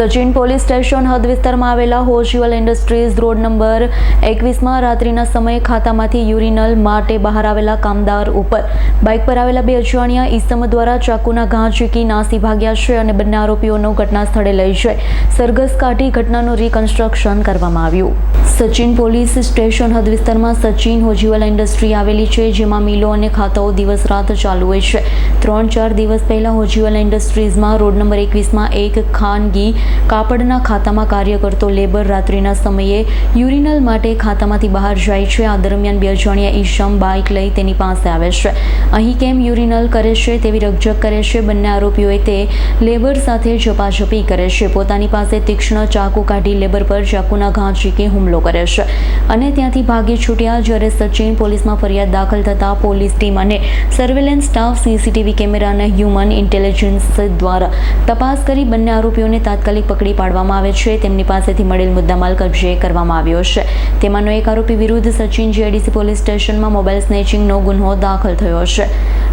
Sachin police station હદ વિસ્તારમાં આવેલા હોજ્યુઅલ ઇન્ડસ્ટ્રીઝ રોડ નંબર એકવીસમાં રાત્રિના સમયે ખાતામાંથી યુરિનલ માટે બહાર આવેલા કામદાર ઉપર બાઇક પર આવેલા બે અજાણ્યા ઈસમ દ્વારા ચાકુના ઘા ઝીકી નાસી ભાગ્યા છે અને બંને આરોપીઓનો ઘટના સ્થળે લઈ જઈ સરઘસ કાઢી ઘટનાનું રિકન્સ્ટ્રક્શન કરવામાં આવ્યું. સચિન પોલીસ સ્ટેશન હદ વિસ્તારમાં સચિન હોજીવલ ઇન્ડસ્ટ્રી આવેલી છે, જેમાં મિલો અને ખાતાઓ દિવસ રાત ચાલુ હોય છે. ત્રણ ચાર દિવસ પહેલાં હોજીવલ ઇન્ડસ્ટ્રીઝમાં રોડ નંબર એકવીસમાં એક ખાનગી કાપડના ખાતામાં કાર્ય કરતો લેબર રાત્રિના સમયે યુરિનલ માટે ખાતામાંથી બહાર જાય છે. આ દરમિયાન બે અજાણ્યા ઈશમ બાઇક લઈ તેની પાસે આવે છે. અહીં કેમ યુરિનલ કરે છે તેવી રકઝક કરે છે? બંને આરોપીઓએ તે લેબર સાથે ઝપાઝપી કરે છે. પોતાની પાસે તીક્ષ્ણ ચાકુ કાઢી લેબર પર ચાકુના ઘા ઝીકી હુમલો કરે છે. અને ત્યાંથી ભાગી છૂટ્યા જ્યારે સચિન પોલીસમાં ફરિયાદ દાખલ થતાં પોલીસ ટીમ અને સર્વેલન્સ સ્ટાફ સીસીટીવી કેમેરા અને હ્યુમન ઇન્ટેલિજન્સ દ્વારા તપાસ કરી બંને આરોપીઓને તાત્કાલિક પકડી પાડવામાં આવે છે. તેમની પાસેથી મળેલ મુદ્દામાલ કબજે કરવામાં આવ્યો છે. તેમાંનો એક આરોપી વિરુદ્ધ સચિન જીઆઈડીસી પોલીસ સ્ટેશનમાં મોબાઈલ સ્નેચિંગનો ગુન્હો દાખલ થયો છે.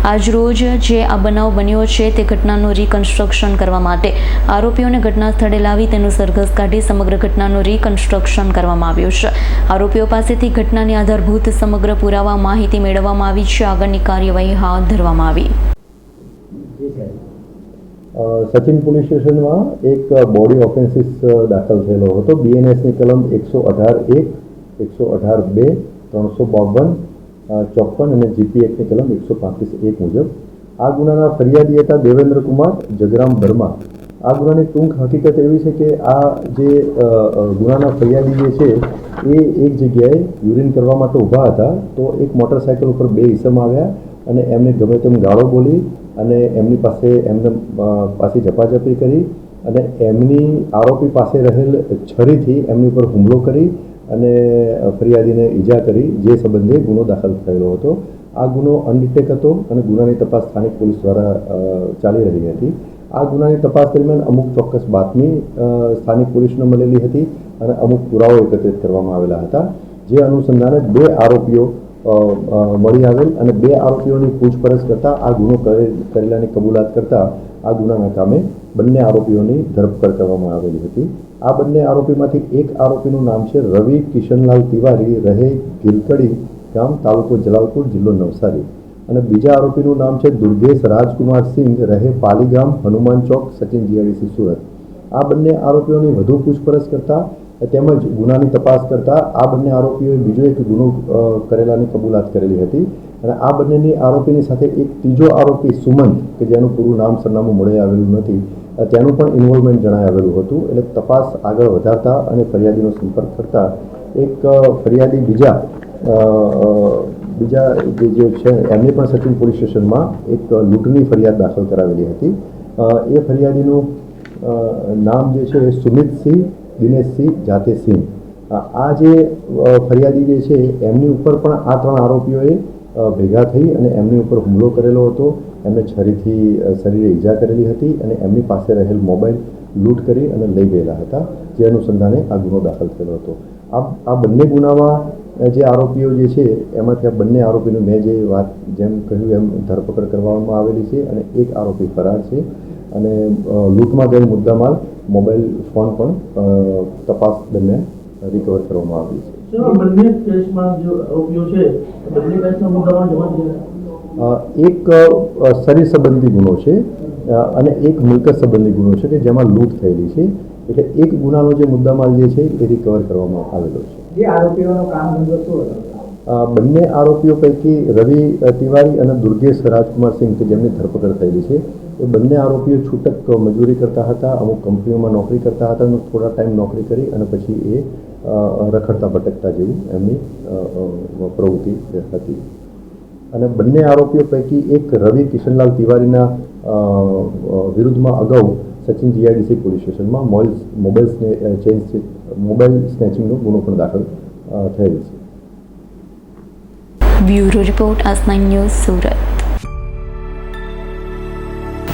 આજરોજ જે આ બનાવ બન્યો છે તે ઘટનાનું રિકન્સ્ટ્રક્શન કરવા માટે આરોપીઓને ઘટના સ્થળે લાવી તેનું સરઘસ કાઢી સમગ્ર ઘટનાનું રિકન્સ્ટ્રક્શન કરવામાં આવ્યું છે. આરોપીઓ પાસેથી ઘટનાની આધારભૂત સમગ્ર પુરાવા માહિતી મેળવવામાં આવી છે. આગળની કાર્યવાહી હાથ ધરવામાં આવી. સચિન પોલીસ સ્ટેશનમાં એક બોડી ઓફેન્સીસ દાખલ થયેલો હતો. બીએનએસની કલમ એકસો અઢાર એક, એકસો અઢાર બે, ત્રણસો બાવન ચોપન અને જીપીએકની કલમ એકસો પાંત્રીસ એક મુજબ. આ ગુનાના ફરિયાદી હતા દેવેન્દ્ર કુમાર જગરામ વર્મા. આ ગુનાની ટૂંક હકીકત એવી છે કે આ જે ગુનાના ફરિયાદી જે છે, એ એક જગ્યાએ યુરિન કરવા માટે ઊભા હતા તો એક મોટરસાયકલ ઉપર બે ઈસમ આવ્યા અને એમને ગમે તેમ ગાળો બોલી અને એમની પાસે એમને પાસે ઝપાઝપી કરી અને એમની આરોપી પાસે રહેલ છરીથી એમની ઉપર હુમલો કરી અને ફરિયાદીને ઈજા કરી, જે સંબંધે ગુનો દાખલ થયેલો હતો. આ ગુનો અનડિટેક હતો અને ગુનાની તપાસ સ્થાનિક પોલીસ દ્વારા ચાલી રહી હતી. આ ગુનાની તપાસ દરમિયાન અમુક ચોક્કસ બાતમી સ્થાનિક પોલીસને મળેલી હતી અને અમુક પુરાવો એકત્રિત કરવામાં આવેલા હતા. જે અનુસંધાને બે આરોપીઓ મળી આવેલ અને બે આરોપીઓની પૂછપરછ કરતા આ ગુનો કરે- કરેલાની કબૂલાત કરતા આ ગુનાના કામે બંને આરોપીઓની ધરપકડ કરવામાં આવેલી હતી. આ બંને આરોપીમાંથી એક આરોપીનું નામ છે રવિ કિશનલાલ તિવારી, રહે ગિલકડી ગામ, તાલુકો જલાલપુર, જિલ્લો નવસારી. અને બીજા આરોપીનું નામ છે દુર્ગેશ રાજકુમાર સિંઘ, રહે પાલીગામ, હનુમાન ચોક, સચિન જીઆઈડીસી, સુરત. આ બંને આરોપીઓની વધુ પૂછપરછ કરતા તેમજ ગુનાની તપાસ કરતા આ બંને આરોપીઓએ બીજો એક ગુનો કરેલાની કબૂલાત કરેલી હતી. અને આ બંનેની આરોપીની સાથે એક ત્રીજો આરોપી સુમંત, કે જેનું પૂરું નામ સરનામું મળી આવેલું નથી તેનું પણ ઇન્વોલ્વમેન્ટ જણાઈ આવેલું હતું. એટલે તપાસ આગળ વધારતા અને ફરિયાદીનો સંપર્ક કરતા એક ફરિયાદી બીજા બીજા જે જે છે, એમને પણ સચિન પોલીસ સ્ટેશનમાં એક લૂંટની ફરિયાદ દાખલ કરાવેલી હતી. એ ફરિયાદીનું નામ જે છે એ સુમિતસિંહ દિનેશસિંહ જાતેસિંહ. આ જે ફરિયાદી જે છે, એમની ઉપર પણ આ ત્રણ આરોપીઓએ ભેગા થઈ અને એમની ઉપર હુમલો કરેલો હતો. એમને છરીથી શરીરે ઈજા કરેલી હતી અને એમની પાસે રહેલ મોબાઈલ લૂંટ કરી અને લઈ ગયેલા હતા, જે અનુસંધાને આ ગુનો દાખલ થયેલો હતો. આ આ બંને ગુનામાં જે આરોપીઓ જે છે, એમાંથી આ બંને આરોપીનું મેં જે વાત, જેમ કહ્યું એમ ધરપકડ કરવામાં આવેલી છે અને એક આરોપી ફરાર છે. અને લૂંટમાં ગયેલ મુદ્દામાલ મોબાઈલ ફોન પણ તપાસ દરમિયાન રિકવર કરવામાં આવ્યું છે. સર બંને કેસમાં જે આરોપીઓ છે બંને કેસના મુદ્દામાં જમા થયા? અ, એક શરીર સંબંધી ગુનો છે અને એક મિલકત સંબંધી ગુનો છે કે જેમાં લૂંટ થયેલી છે. એટલે એક ગુનાનો જે મુદ્દામાલ જે છે એ રિકવર કરવામાં આવેલો છે. જે આરોપીઓનો કામ ધંધો શું હતો? બંને આરોપીઓ પૈકી રવિ તિવારી અને દુર્ગેશ રાજકુમાર સિંહ કે જેમની ધરપકડ થયેલી છે એ બંને આરોપીઓ છૂટક મજૂરી કરતા હતા, અમુક કંપનીઓમાં નોકરી કરતા હતા, અને થોડા ટાઈમ નોકરી કરી અને પછી એ રખડતા ભટકતા જેવી એમની પ્રવૃત્તિ હતી. અને બંને આરોપીઓ પૈકી એક રવિ કિશનલાલ તિવારીના વિરુદ્ધમાં અગાઉ સચિન જીઆઈડીસી પોલીસ સ્ટેશનમાં મોબાઈલ મોબાઈલ સ્ને ચેન્જ મોબાઈલ સ્નેચિંગનો ગુનો પણ દાખલ થયેલ છે. બ્યુરો રિપોર્ટ આસ નાઇન ન્યૂઝ સુરત.